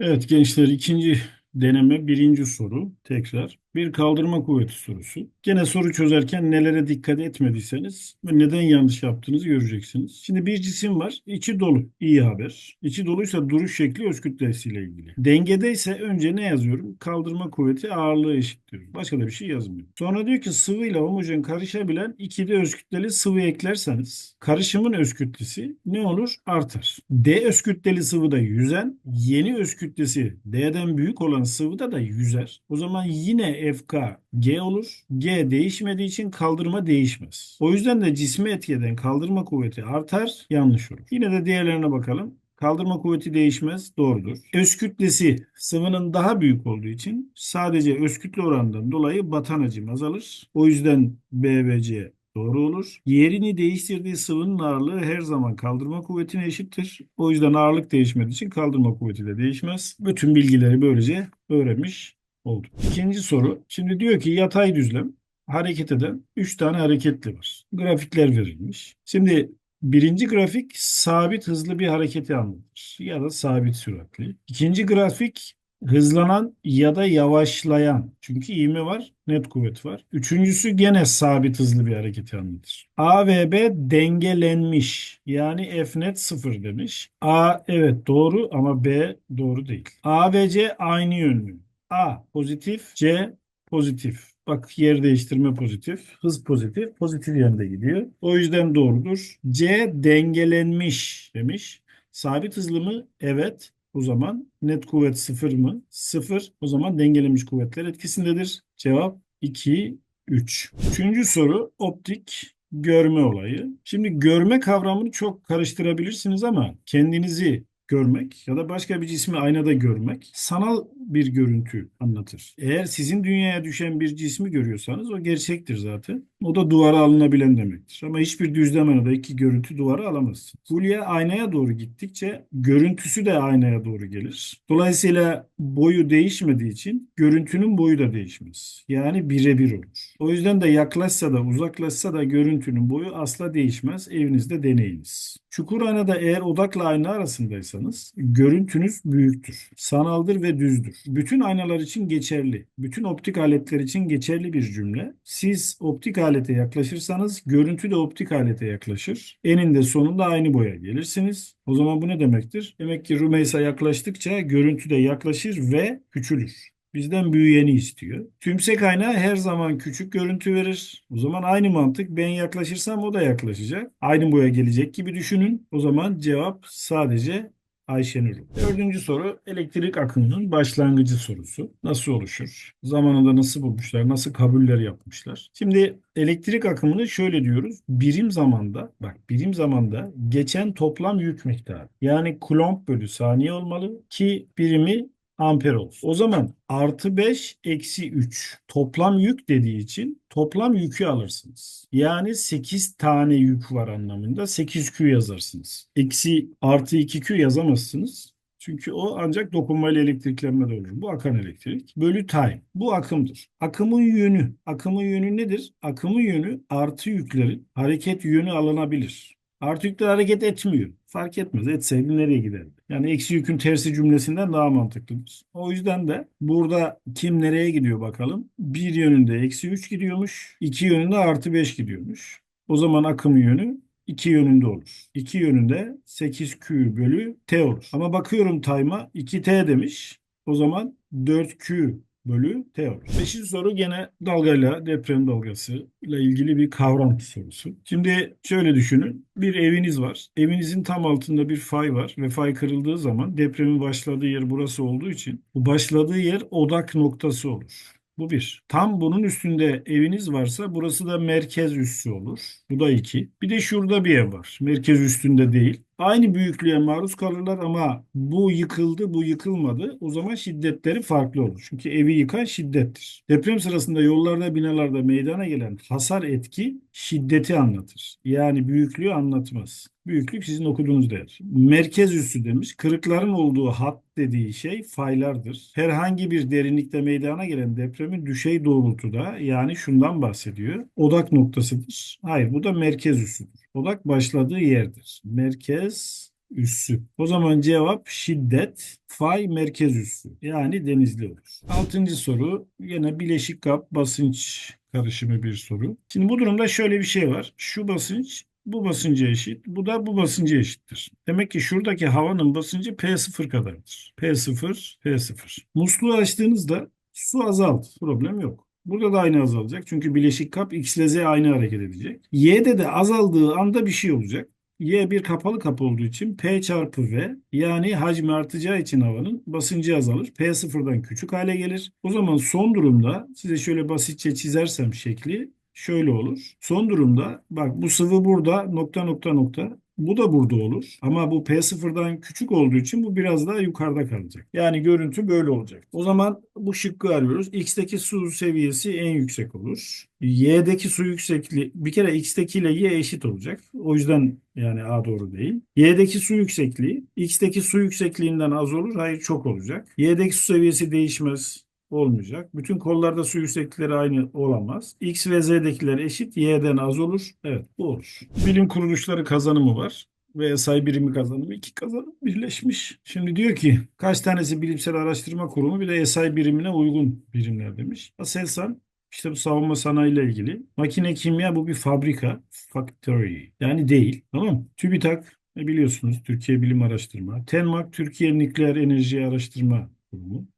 Evet gençler ikinci deneme birinci soru. Tekrar bir kaldırma kuvveti sorusu. Gene soru çözerken nelere dikkat etmediyseniz ve neden yanlış yaptığınızı göreceksiniz. Şimdi bir cisim var içi dolu iyi haber. İçi doluysa duruş şekli öz kütlesiyle ilgili. Dengede ise önce ne yazıyorum? Kaldırma kuvveti ağırlığı eşittir. Başka da bir şey yazmıyorum. Sonra diyor ki sıvı ile homojen karışabilen iki de öz kütleli sıvı eklerseniz karışımın öz kütlesi ne olur? Artar. D öz kütleli sıvıda yüzen yeni öz kütlesi D'den büyük olan sıvıda da yüzer. O zaman yine FK G olur. G değişmediği için kaldırma değişmez. O yüzden de cisme etki eden kaldırma kuvveti artar, yanlış olur. Yine de diğerlerine bakalım. Kaldırma kuvveti değişmez. Doğrudur. Öz kütlesi sıvının daha büyük olduğu için sadece öz kütle oranından dolayı batan hacim azalır. O yüzden B ve C doğru olur. Yerini değiştirdiği sıvının ağırlığı her zaman kaldırma kuvvetine eşittir. O yüzden ağırlık değişmediği için kaldırma kuvveti de değişmez. Bütün bilgileri böylece öğrenmiş olduk. İkinci soru. Şimdi diyor ki yatay düzlem hareket eden 3 tane hareketli var. Grafikler verilmiş. Şimdi birinci grafik sabit hızlı bir hareketi anlatır ya da sabit süratli. İkinci grafik hızlanan ya da yavaşlayan. Çünkü ivme var, net kuvvet var. Üçüncüsü gene sabit hızlı bir hareketi anlatır. A ve B dengelenmiş. Yani F net sıfır demiş. A evet doğru ama B doğru değil. A ve C aynı yönlü. A pozitif, C pozitif. Bak yer değiştirme pozitif, hız pozitif, pozitif yönde gidiyor. O yüzden doğrudur. C dengelenmiş demiş. Sabit hızlı mı? Evet. O zaman net kuvvet sıfır mı? Sıfır. O zaman dengelenmiş kuvvetler etkisindedir. Cevap 2, 3. Üçüncü soru optik görme olayı. Şimdi görme kavramını çok karıştırabilirsiniz ama kendinizi görmek ya da başka bir cismi aynada görmek sanal bir görüntü anlatır. Eğer sizin dünyaya düşen bir cismi görüyorsanız o gerçektir zaten. O da duvara alınabilen demektir. Ama hiçbir düzlem aynada iki görüntü duvara alamazsın. Hulya aynaya doğru gittikçe görüntüsü de aynaya doğru gelir. Dolayısıyla boyu değişmediği için görüntünün boyu da değişmez. Yani birebir olur. O yüzden de yaklaşsa da uzaklaşsa da görüntünün boyu asla değişmez. Evinizde deneyiniz. Çukur aynada eğer odakla ayna arasındaysanız görüntünüz büyüktür. Sanaldır ve düzdür. Bütün aynalar için geçerli. Bütün optik aletler için geçerli bir cümle. Siz optik alete yaklaşırsanız görüntü de optik alete yaklaşır. Eninde sonunda aynı boya gelirsiniz. O zaman bu ne demektir? Demek ki Rümeysa yaklaştıkça görüntü de yaklaşır ve küçülür. Bizden büyüyeni istiyor. Tümsek ayna her zaman küçük görüntü verir. O zaman aynı mantık ben yaklaşırsam o da yaklaşacak. Aynı boya gelecek gibi düşünün. O zaman cevap sadece Ayşenur. Dördüncü soru elektrik akımının başlangıcı sorusu. Nasıl oluşur? Zamanında nasıl bulmuşlar? Nasıl kabuller yapmışlar? Şimdi elektrik akımını şöyle diyoruz. Birim zamanda bak birim zamanda geçen toplam yük miktarı. Yani kulomb bölü saniye olmalı ki birimi amper olsun. O zaman artı 5 eksi 3 toplam yük dediği için toplam yükü alırsınız. Yani 8 tane yük var anlamında 8Q yazarsınız. Eksi artı 2Q yazamazsınız. Çünkü o ancak dokunmayla elektriklenme de olur. Bu akan elektrik. Bölü time. Bu akımdır. Akımın yönü. Akımın yönü nedir? Akımın yönü artı yüklerin hareket yönü alınabilir. Artı yükler hareket etmiyor. Fark etmez. Etseydi nereye giderdi? Yani eksi yükün tersi cümlesinden daha mantıklıdır. O yüzden de burada kim nereye gidiyor bakalım. Bir yönünde eksi 3 gidiyormuş. iki yönünde artı 5 gidiyormuş. O zaman akım yönü iki yönünde olur. İki yönünde 8Q bölü T olur. Ama bakıyorum time'a 2T demiş. O zaman 4Q bölü T olur. Beşinci soru gene dalgayla deprem dalgası ile ilgili bir kavram sorusu. Şimdi şöyle düşünün. Bir eviniz var. Evinizin tam altında bir fay var ve fay kırıldığı zaman depremin başladığı yer burası olduğu için bu başladığı yer odak noktası olur. Bu bir. Tam bunun üstünde eviniz varsa burası da merkez üssü olur. Bu da iki. Bir de şurada bir ev var. Merkez üstünde değil. Aynı büyüklüğe maruz kalırlar ama bu yıkıldı, bu yıkılmadı. O zaman şiddetleri farklı olur. Çünkü evi yıkan şiddettir. Deprem sırasında yollarda, binalarda meydana gelen hasar etki şiddeti anlatır. Yani büyüklüğü anlatmaz. Büyüklük sizin okuduğunuz değer. Merkez üssü demiş. Kırıkların olduğu hat dediği şey faylardır. Herhangi bir derinlikte meydana gelen depremin düşey doğrultuda yani şundan bahsediyor. Odak noktasıdır. Hayır bu da merkez üssüdür. Odak başladığı yerdir. Merkez üssü. O zaman cevap şiddet fay merkez üssü. Yani denizli olur. Altıncı soru yine bileşik kap basınç karışımı bir soru. Şimdi bu durumda şöyle bir şey var. Şu basınç bu basınca eşit. Bu da bu basınca eşittir. Demek ki şuradaki havanın basıncı P0 kadardır. P0, P0. Musluğu açtığınızda su azaldı. Problem yok. Burada da aynı azalacak. Çünkü bileşik kap X ile Z aynı hareket edecek. Y'de de azaldığı anda bir şey olacak. Y bir kapalı kap olduğu için P çarpı V yani hacmi artacağı için havanın basıncı azalır. P sıfırdan küçük hale gelir. O zaman son durumda size şöyle basitçe çizersem şekli şöyle olur. Son durumda bak bu sıvı burada nokta nokta nokta. Bu da burada olur. Ama bu P sıfırdan küçük olduğu için bu biraz daha yukarıda kalacak. Yani görüntü böyle olacak. O zaman bu şıkkı arıyoruz. X'teki su seviyesi en yüksek olur. Y'deki su yüksekliği bir kere X'teki ile Y eşit olacak. O yüzden yani A doğru değil. Y'deki su yüksekliği X'teki su yüksekliğinden az olur. Hayır çok olacak. Y'deki su seviyesi değişmez olmayacak. Bütün kollarda su yükseklikleri aynı olamaz. X ve Z'dekiler eşit. Y'den az olur. Evet bu olur. Bilim kuruluşları kazanımı var ve SAI birimi kazanımı iki kazanım birleşmiş. Şimdi diyor ki kaç tanesi bilimsel araştırma kurumu bir de SAI birimine uygun birimler demiş. Aselsan işte bu savunma sanayi ile ilgili. Makine kimya bu bir fabrika. Factory. Yani değil. Tamam mı? TÜBİTAK biliyorsunuz Türkiye Bilim Araştırma. TENMAK Türkiye Nükleer Enerji Araştırma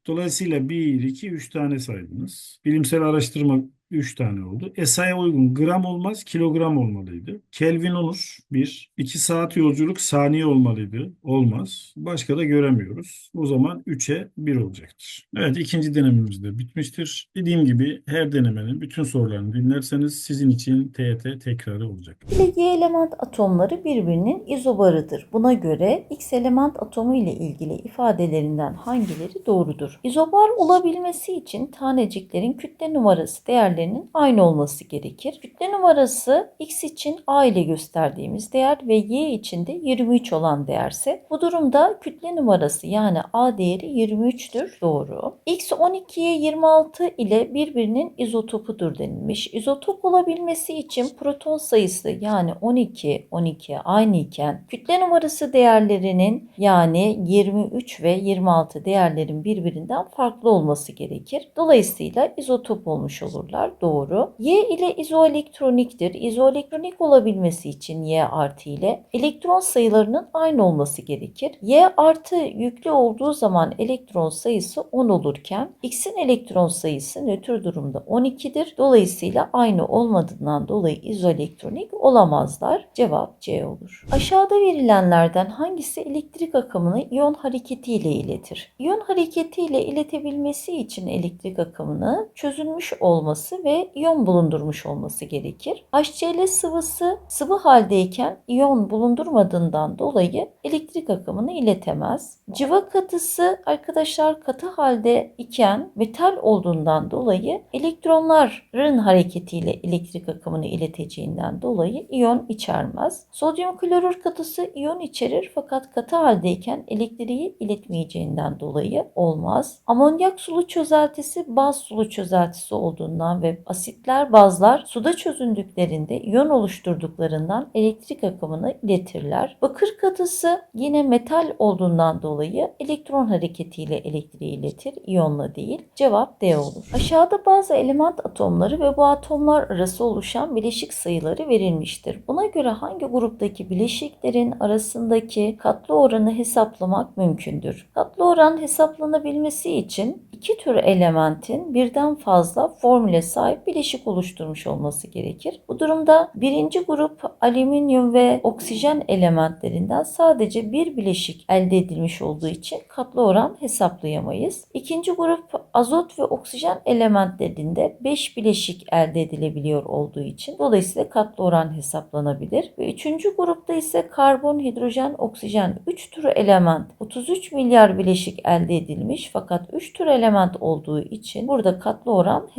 Dolayısıyla 1, 2, 3 tane saydınız. Bilimsel araştırma 3 tane oldu. ESA'ya uygun gram olmaz, kilogram olmalıydı. Kelvin olur 1. 2 saat yolculuk saniye olmalıydı. Olmaz. Başka da göremiyoruz. O zaman 3'e 1 olacaktır. Evet ikinci denememiz de bitmiştir. Dediğim gibi her denemenin bütün sorularını dinlerseniz sizin için TET tekrarı olacak. Y element atomları birbirinin izobarıdır. Buna göre X element atomu ile ilgili ifadelerinden hangileri doğrudur? İzobar olabilmesi için taneciklerin kütle numarası değerlerinin aynı olması gerekir. Kütle numarası X için A ile gösterdiğimiz değer ve Y için de 23 olan değerse bu durumda kütle numarası yani A değeri 23'tür. Doğru. X 12'ye 26 ile birbirinin izotopudur denilmiş. İzotop olabilmesi için proton sayısı yani 12, 12 aynı iken kütle numarası değerlerinin yani 23 ve 26 değerlerin birbirinden farklı olması gerekir. Dolayısıyla izotop olmuş olurlar. Doğru. Y ile izoelektroniktir. İzoelektronik olabilmesi için Y artı ile elektron sayılarının aynı olması gerekir. Y artı yüklü olduğu zaman elektron sayısı 10 olurken X'in elektron sayısı nötr durumda 12'dir. Dolayısıyla aynı olmadığından dolayı izoelektronik olamazlar. Cevap C olur. Aşağıda verilenlerden hangisi elektrik akımını iyon hareketiyle iletir? İyon hareketiyle iletebilmesi için elektrik akımını çözülmüş olması ve iyon bulundurmuş olması gerekir. HCl sıvısı sıvı haldeyken iyon bulundurmadığından dolayı elektrik akımını iletemez. Civa katısı arkadaşlar katı halde iken metal olduğundan dolayı elektronların hareketiyle elektrik akımını ileteceğinden dolayı iyon içermez. Sodyum klorür katısı iyon içerir fakat katı haldeyken elektriği iletmeyeceğinden dolayı olmaz. Amonyak sulu çözeltisi baz sulu çözeltisi olduğundan ve asitler bazlar suda çözündüklerinde iyon oluşturduklarından elektrik akımını iletirler. Bakır katısı yine metal olduğundan dolayı elektron hareketiyle elektriği iletir, iyonla değil. Cevap D olur. Aşağıda bazı element atomları ve bu atomlar arası oluşan bileşik sayıları verilmiştir. Buna göre hangi gruptaki bileşiklerin arasındaki katlı oranı hesaplamak mümkündür? Katlı oran hesaplanabilmesi için iki tür elementin birden fazla formüle sahip bileşik oluşturmuş olması gerekir. Bu durumda birinci grup alüminyum ve oksijen elementlerinden sadece bir bileşik elde edilmiş olduğu için katlı oran hesaplayamayız. İkinci grup azot ve oksijen elementlerinde 5 bileşik elde edilebiliyor olduğu için dolayısıyla katlı oran hesaplanabilir. Ve üçüncü grupta ise karbon, hidrojen, oksijen 3 tür element 33 milyar bileşik elde edilmiş fakat 3 tür element olduğu için burada katlı oran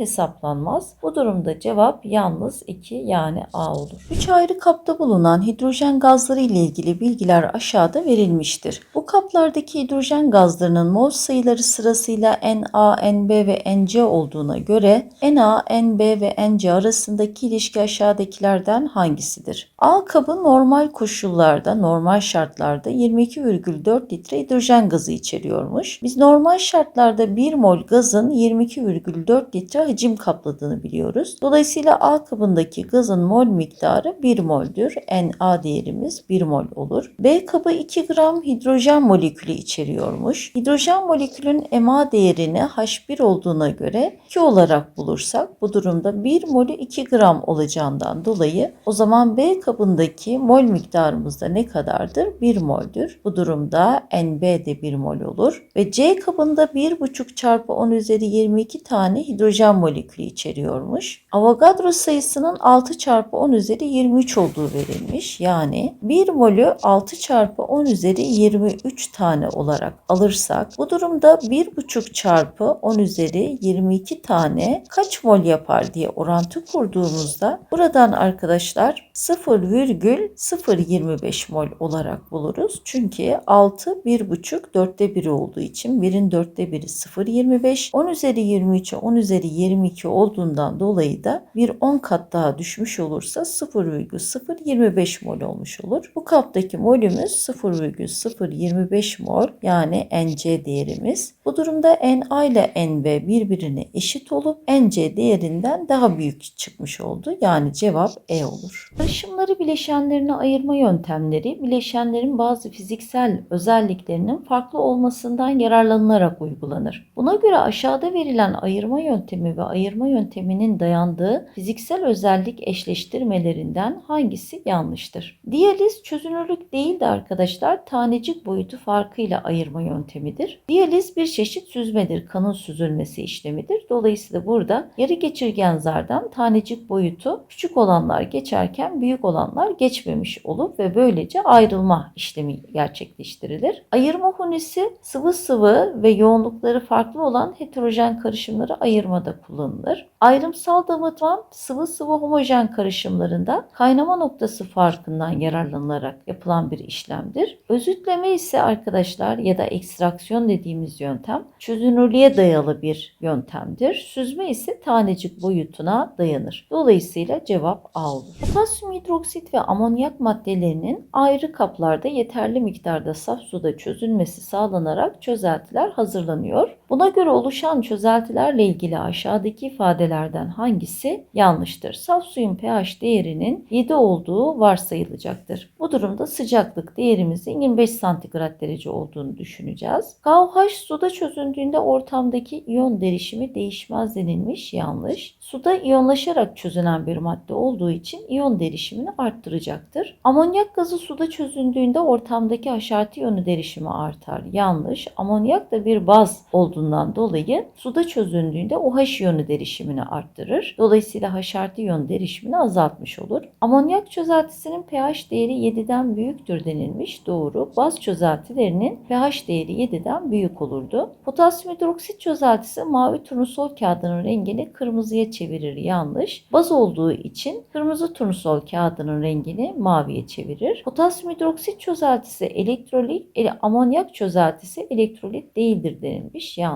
hesaplanmaz. Bu durumda cevap yalnız 2 yani A olur. 3 ayrı kapta bulunan hidrojen gazları ile ilgili bilgiler aşağıda verilmiştir. Bu kaplardaki hidrojen gazlarının mol sayıları sırasıyla Na, Nb ve Nc olduğuna göre Na, Nb ve Nc arasındaki ilişki aşağıdakilerden hangisidir? A kabı normal koşullarda, normal şartlarda 22,4 litre hidrojen gazı içeriyormuş. Biz normal şartlarda 1 mol gazın 22,4 litre hacim kapladığını biliyoruz. Dolayısıyla A kabındaki gazın mol miktarı 1 moldür. Na değerimiz 1 mol olur. B kabı 2 gram hidrojen molekülü içeriyormuş. Hidrojen molekülün Ma değerini H1 olduğuna göre 2 olarak bulursak bu durumda 1 molü 2 gram olacağından dolayı o zaman B kabındaki mol miktarımız da ne kadardır? 1 moldür. Bu durumda NB de 1 mol olur. Ve C kabında 1,5 çarpı 10 üzeri 22 tane hidrojen molekülü içeriyormuş. Avogadro sayısının 6 çarpı 10 üzeri 23 olduğu verilmiş. Yani 1 molü 6 çarpı 10 üzeri 23 tane olarak alırsak bu durumda 1,5 çarpı 10 üzeri 22 tane kaç mol yapar diye orantı kurduğumuzda buradan arkadaşlar 0,025 mol olarak buluruz. Çünkü 6 1,5 dörtte biri olduğu için 1'in dörtte biri 0,25 10 üzeri 23'e 10 üzeri 22 olduğundan dolayı da bir 10 kat daha düşmüş olursa 0,025 mol olmuş olur. Bu kaptaki molümüz 0,025 mol yani NC değerimiz. Bu durumda Na ile Nb birbirine eşit olup Nc değerinden daha büyük çıkmış oldu. Yani cevap E olur. Karışımları bileşenlerine ayırma yöntemleri bileşenlerin bazı fiziksel özelliklerinin farklı olmasından yararlanılarak uygulanır. Buna göre aşağıda verilen ayırma yöntemi ve ayırma yönteminin dayandığı fiziksel özellik eşleştirmelerinden hangisi yanlıştır? Diyaliz çözünürlük değil de arkadaşlar tanecik boyutu farkıyla ayırma yöntemidir. Diyaliz bir çeşit süzmedir, kanın süzülmesi işlemidir. Dolayısıyla burada yarı geçirgen zardan tanecik boyutu küçük olanlar geçerken büyük olanlar geçmemiş olup ve böylece ayrılma işlemi gerçekleştirilir. Ayırma hunisi sıvı sıvı ve yoğunlukları farklı olan heterojen karışımları ayırmada kullanılır. Ayrımsal damıtma sıvı sıvı homojen karışımlarında kaynama noktası farkından yararlanılarak yapılan bir işlemdir. Özütleme ise arkadaşlar ya da ekstraksiyon dediğimiz yöntem çözünürlüğe dayalı bir yöntemdir. Süzme ise tanecik boyutuna dayanır. Dolayısıyla cevap A olur. Potasyum hidroksit ve amonyak maddelerinin ayrı kaplarda yeterli miktarda saf suda çözülmesi sağlanarak çözeltiler hazırlanıyor. Buna göre oluşan çözeltilerle ilgili aşağıdaki ifadelerden hangisi yanlıştır? Saf suyun pH değerinin 7 olduğu varsayılacaktır. Bu durumda sıcaklık değerimizin 25 santigrat derece olduğunu düşüneceğiz. KOH suda çözündüğünde ortamdaki iyon derişimi değişmez denilmiş yanlış. Suda iyonlaşarak çözünen bir madde olduğu için iyon derişimini arttıracaktır. Amonyak gazı suda çözündüğünde ortamdaki haşartı iyonu derişimi artar. Yanlış. Amonyak da bir baz olduğundan dolayı suda çözündüğünde OH iyonu derişimini arttırır. Dolayısıyla haşartı iyon derişimini azaltmış olur. Amonyak çözeltisinin pH değeri 7'den büyüktür denilmiş. Doğru. Baz çözeltilerinin pH değeri 7'den büyük olurdu. Potasyum hidroksit çözeltisi mavi turnusol kağıdının rengini kırmızıya çevirir. Yanlış. Baz olduğu için kırmızı turnusol kağıdının rengini maviye çevirir. Potasyum hidroksit çözeltisi elektrolit, ele- amonyak çözeltisi elektrolit değildir denilmiş. Yanlış.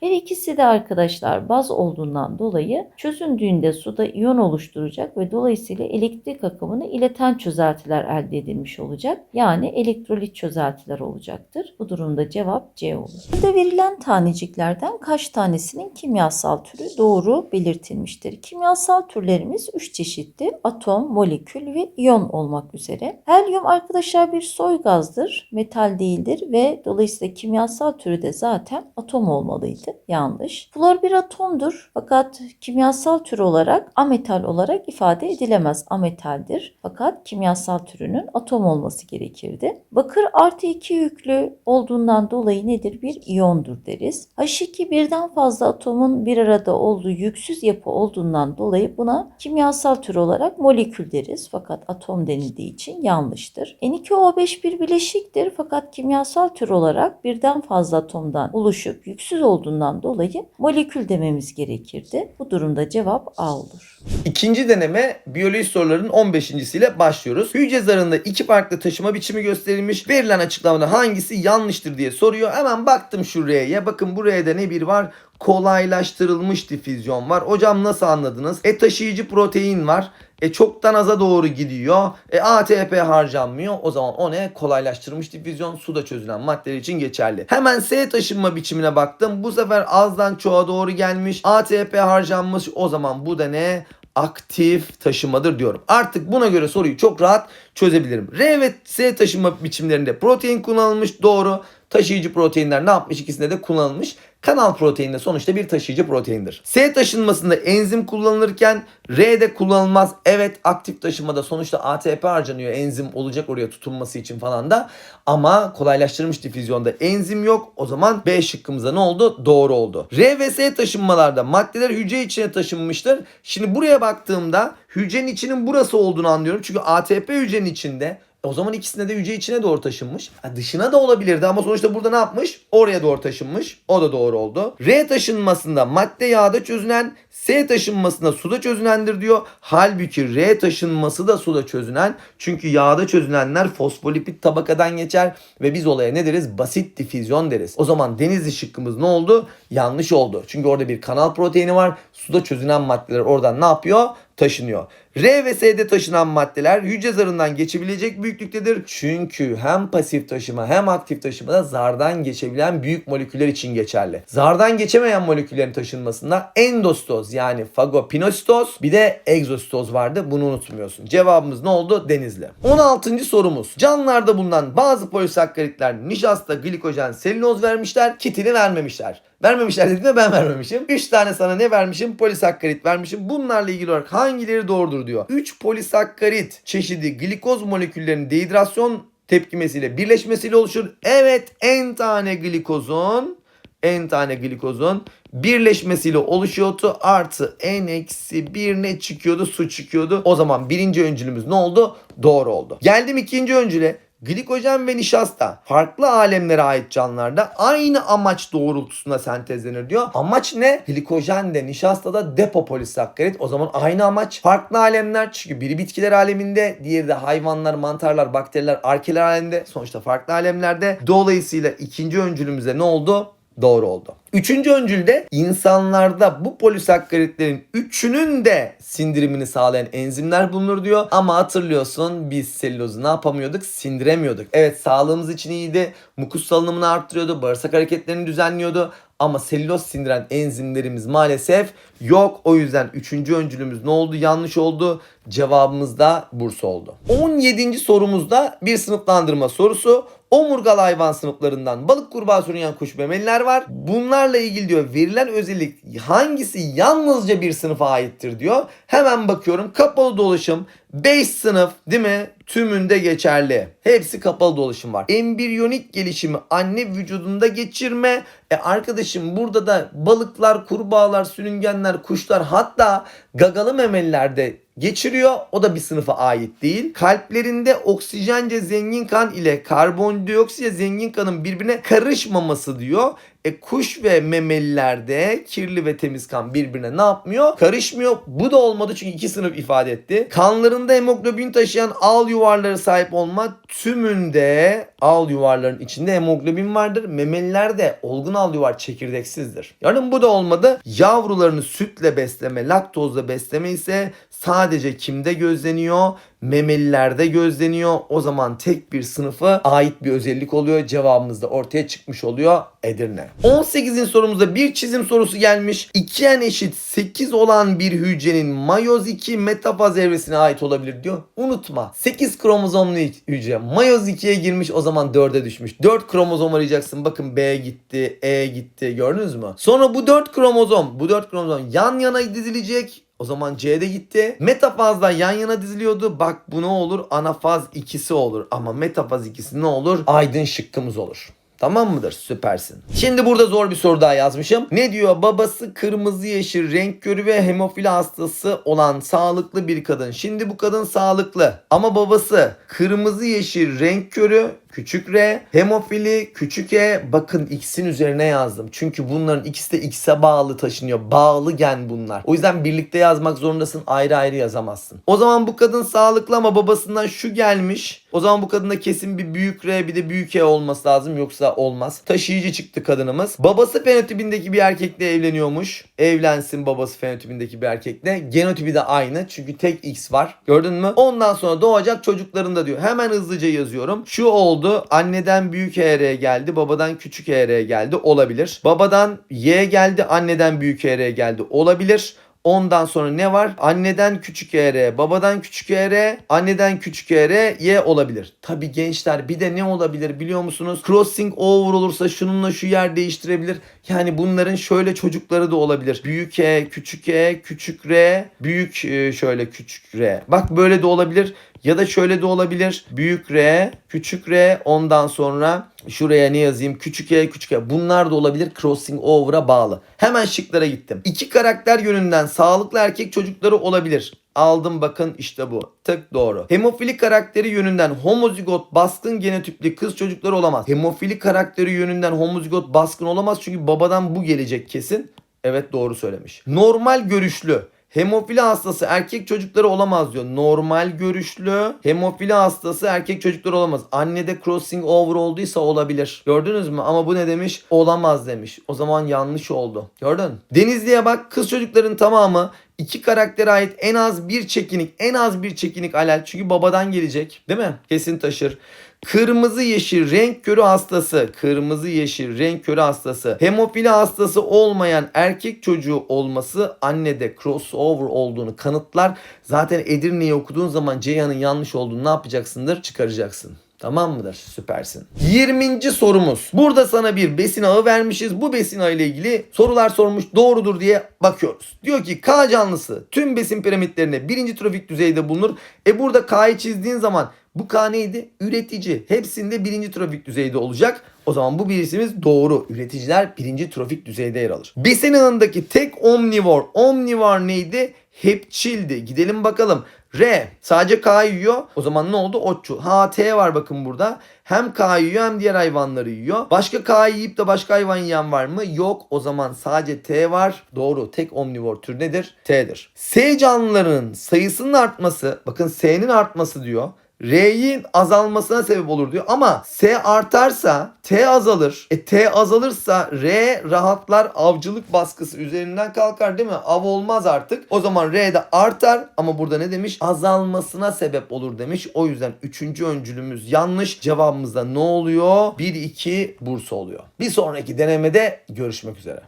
Her ikisi de arkadaşlar baz olduğundan dolayı çözündüğünde suda iyon oluşturacak ve dolayısıyla elektrik akımını ileten çözeltiler elde edilmiş olacak. Yani elektrolit çözeltiler olacaktır. Bu durumda cevap C olur. Burada verilen taneciklerden kaç tanesinin kimyasal türü doğru belirtilmiştir? Kimyasal türlerimiz 3 çeşittir. Atom, molekül ve iyon olmak üzere. Helyum arkadaşlar bir soy gazdır. Metal değildir ve dolayısıyla kimyasal türü de zaten atom olmalıydı. Yanlış. Flor bir atomdur fakat kimyasal tür olarak ametal olarak ifade edilemez. Ametaldir fakat kimyasal türünün atom olması gerekirdi. Bakır artı 2 yüklü olduğundan dolayı nedir? Bir iyondur deriz. H2 birden fazla atomun bir arada olduğu yüksüz yapı olduğundan dolayı buna kimyasal tür olarak molekül deriz. Fakat atom denildiği için yanlıştır. N2O5 bir bileşiktir fakat kimyasal tür olarak birden fazla atomdan oluşup yüksüz olduğundan dolayı molekül dememiz gerekirdi. Bu durumda cevap A olur. İkinci deneme biyoloji sorularının 15.siyle başlıyoruz. Hücre zarında iki farklı taşıma biçimi gösterilmiş. Verilen açıklamada hangisi yanlıştır diye soruyor. Hemen baktım şu R'ye. Bakın bu R'de ne bir var? Kolaylaştırılmış difüzyon var. Hocam nasıl anladınız? E taşıyıcı protein var. E çoktan aza doğru gidiyor. E ATP harcanmıyor. O zaman o ne? Kolaylaştırılmış difüzyon suda çözülen maddeler için geçerli. Hemen S taşınma biçimine baktım. Bu sefer azdan çoğa doğru gelmiş. ATP harcanmış. O zaman bu da ne? aktif taşımadır diyorum. Artık buna göre soruyu çok rahat çözebilirim. R ve S taşıma biçimlerinde protein kullanılmış doğru. Taşıyıcı proteinler ne yapmış? İkisinde de kullanılmış. Kanal proteini de sonuçta bir taşıyıcı proteindir. S taşınmasında enzim kullanılırken R'de kullanılmaz. Evet aktif taşımada sonuçta ATP harcanıyor enzim olacak oraya tutunması için falan da. Ama kolaylaştırılmış difüzyonda enzim yok. O zaman B şıkkımızda ne oldu? Doğru oldu. R ve S taşınmalarda maddeler hücre içine taşınmıştır. Şimdi buraya baktığımda hücrenin içinin burası olduğunu anlıyorum. Çünkü ATP hücrenin içinde. O zaman ikisinde de hücre içine doğru taşınmış. Ha, dışına da olabilirdi ama sonuçta burada ne yapmış? Oraya doğru taşınmış. O da doğru oldu. R taşınmasında madde yağda çözünen, S taşınmasında suda çözünendir diyor. Halbuki R taşınması da suda çözünen. Çünkü yağda çözünenler fosfolipid tabakadan geçer ve biz olaya ne deriz? Basit difüzyon deriz. O zaman denizli şıkkımız ne oldu? Yanlış oldu. Çünkü orada bir kanal proteini var. Suda çözünen maddeler oradan ne yapıyor? taşınıyor. R ve S'de taşınan maddeler hücre zarından geçebilecek büyüklüktedir. Çünkü hem pasif taşıma hem aktif taşımada zardan geçebilen büyük moleküller için geçerli. Zardan geçemeyen moleküllerin taşınmasında endostoz yani fagopinostoz bir de egzostoz vardı. Bunu unutmuyorsun. Cevabımız ne oldu? Denizli. 16. sorumuz. Canlılarda bulunan bazı polisakkaritler nişasta, glikojen, selüloz vermişler. Kitini vermemişler. Vermemişler dediğimde ben vermemişim. 3 tane sana ne vermişim? Polisakkarit vermişim. Bunlarla ilgili olarak hangileri doğrudur diyor. 3 polisakkarit çeşidi glikoz moleküllerinin dehidrasyon tepkimesiyle birleşmesiyle oluşur. Evet en tane glikozun en tane glikozun birleşmesiyle oluşuyordu. Artı n eksi 1 ne çıkıyordu? Su çıkıyordu. O zaman birinci öncülümüz ne oldu? Doğru oldu. Geldim ikinci öncüle. Glikojen ve nişasta farklı alemlere ait canlılarda aynı amaç doğrultusunda sentezlenir diyor. Amaç ne? Glikojen de nişasta da depo polisakkarit. O zaman aynı amaç. Farklı alemler çünkü biri bitkiler aleminde, diğeri de hayvanlar, mantarlar, bakteriler, arkeler aleminde. Sonuçta farklı alemlerde. Dolayısıyla ikinci öncülümüze ne oldu? Doğru oldu. Üçüncü öncülde insanlarda bu polisakkaritlerin üçünün de sindirimini sağlayan enzimler bulunur diyor. Ama hatırlıyorsun biz selülozu ne yapamıyorduk? Sindiremiyorduk. Evet sağlığımız için iyiydi. Mukus salınımını arttırıyordu. Bağırsak hareketlerini düzenliyordu. Ama selüloz sindiren enzimlerimiz maalesef yok. O yüzden üçüncü öncülümüz ne oldu? Yanlış oldu. Cevabımız da Bursa oldu. 17. sorumuzda bir sınıflandırma sorusu. Omurgalı hayvan sınıflarından balık kurbağa sürüngen kuş memeliler var. Bunlarla ilgili diyor verilen özellik hangisi yalnızca bir sınıfa aittir diyor. Hemen bakıyorum kapalı dolaşım 5 sınıf değil mi? Tümünde geçerli. Hepsi kapalı dolaşım var. Embriyonik gelişimi anne vücudunda geçirme. E arkadaşım burada da balıklar, kurbağalar, sürüngenler, kuşlar hatta gagalı memelilerde geçiriyor. O da bir sınıfa ait değil. Kalplerinde oksijence zengin kan ile karbondioksiye zengin kanın birbirine karışmaması diyor. E kuş ve memelilerde kirli ve temiz kan birbirine ne yapmıyor? Karışmıyor. Bu da olmadı çünkü iki sınıf ifade etti. Kanlarında hemoglobin taşıyan al yuvarları sahip olma tümünde al yuvarların içinde hemoglobin vardır. Memelilerde olgun al yuvar çekirdeksizdir. Yani bu da olmadı. Yavrularını sütle besleme, laktozla besleme ise sadece kimde gözleniyor? Memelilerde gözleniyor. O zaman tek bir sınıfa ait bir özellik oluyor. Cevabımız da ortaya çıkmış oluyor. Edirne. 18. sorumuzda bir çizim sorusu gelmiş. 2n eşit 8 olan bir hücrenin mayoz 2 metafaz evresine ait olabilir diyor. Unutma. 8 kromozomlu hücre mayoz 2'ye girmiş o zaman 4'e düşmüş. 4 kromozom arayacaksın. Bakın B gitti, E gitti. Gördünüz mü? Sonra bu 4 kromozom, bu 4 kromozom yan yana dizilecek. O zaman C'de gitti. Metafazda yan yana diziliyordu. Bak bu ne olur? Anafaz ikisi olur. Ama metafaz ikisi ne olur? Aydın şıkkımız olur. Tamam mıdır? Süpersin. Şimdi burada zor bir soru daha yazmışım. Ne diyor? Babası kırmızı yeşil renk körü ve hemofili hastası olan sağlıklı bir kadın. Şimdi bu kadın sağlıklı ama babası kırmızı yeşil renk körü küçük r, hemofili, küçük e. Bakın x'in üzerine yazdım. Çünkü bunların ikisi de x'e bağlı taşınıyor. Bağlı gen bunlar. O yüzden birlikte yazmak zorundasın. Ayrı ayrı yazamazsın. O zaman bu kadın sağlıklı ama babasından şu gelmiş. O zaman bu kadında kesin bir büyük R bir de büyük E olması lazım. Yoksa olmaz. Taşıyıcı çıktı kadınımız. Babası fenotipindeki bir erkekle evleniyormuş. Evlensin babası fenotipindeki bir erkekle. Genotipi de aynı. Çünkü tek X var. Gördün mü? Ondan sonra doğacak çocuklarında diyor. Hemen hızlıca yazıyorum. Şu oldu. Anneden büyük ER geldi. Babadan küçük ER geldi. Olabilir. Babadan Y geldi. Anneden büyük ER geldi. Olabilir. Ondan sonra ne var? Anneden küçük ER, babadan küçük ER, anneden küçük ER, Y olabilir. Tabi gençler bir de ne olabilir biliyor musunuz? Crossing over olursa şununla şu yer değiştirebilir. Yani bunların şöyle çocukları da olabilir. Büyük E, küçük E, küçük R, büyük e, şöyle küçük R. Bak böyle de olabilir. Ya da şöyle de olabilir. Büyük R, küçük R ondan sonra şuraya ne yazayım? Küçük E, küçük E. Bunlar da olabilir crossing over'a bağlı. Hemen şıklara gittim. İki karakter yönünden sağlıklı erkek çocukları olabilir. Aldım bakın işte bu. Tık doğru. Hemofili karakteri yönünden homozigot baskın genotipli kız çocukları olamaz. Hemofili karakteri yönünden homozigot baskın olamaz çünkü babadan bu gelecek kesin. Evet doğru söylemiş. Normal görüşlü. Hemofili hastası erkek çocukları olamaz diyor. Normal görüşlü hemofili hastası erkek çocukları olamaz. Annede crossing over olduysa olabilir. Gördünüz mü? Ama bu ne demiş? Olamaz demiş. O zaman yanlış oldu. Gördün? Denizli'ye bak kız çocukların tamamı iki karaktere ait en az bir çekinik, en az bir çekinik alel. Çünkü babadan gelecek. Değil mi? Kesin taşır. Kırmızı yeşil renk körü hastası, kırmızı yeşil renk körü hastası, hemofili hastası olmayan erkek çocuğu olması annede crossover olduğunu kanıtlar. Zaten Edirne'yi okuduğun zaman Ceyhan'ın yanlış olduğunu ne yapacaksındır? Çıkaracaksın. Tamam mıdır? Süpersin. 20. sorumuz. Burada sana bir besin ağı vermişiz. Bu besin ağı ile ilgili sorular sormuş. Doğrudur diye bakıyoruz. Diyor ki K canlısı tüm besin piramitlerine birinci trofik düzeyde bulunur. E burada K'yı çizdiğin zaman bu K neydi? Üretici. Hepsinde birinci trofik düzeyde olacak. O zaman bu birisimiz doğru. Üreticiler birinci trofik düzeyde yer alır. Besin ağındaki tek omnivor. Omnivor neydi? Hepçildi. Gidelim bakalım. R sadece K yiyor. O zaman ne oldu? Otçul. Ha T var bakın burada. Hem K yiyor hem diğer hayvanları yiyor. Başka K yiyip de başka hayvan yiyen var mı? Yok. O zaman sadece T var. Doğru. Tek omnivor tür nedir? T'dir. S canlılarının sayısının artması. Bakın S'nin artması diyor. R'nin azalmasına sebep olur diyor. Ama S artarsa T azalır. E T azalırsa R rahatlar avcılık baskısı üzerinden kalkar değil mi? Av olmaz artık. O zaman R de artar ama burada ne demiş? Azalmasına sebep olur demiş. O yüzden üçüncü öncülümüz yanlış. Cevabımızda ne oluyor? 1-2 Bursa oluyor. Bir sonraki denemede görüşmek üzere.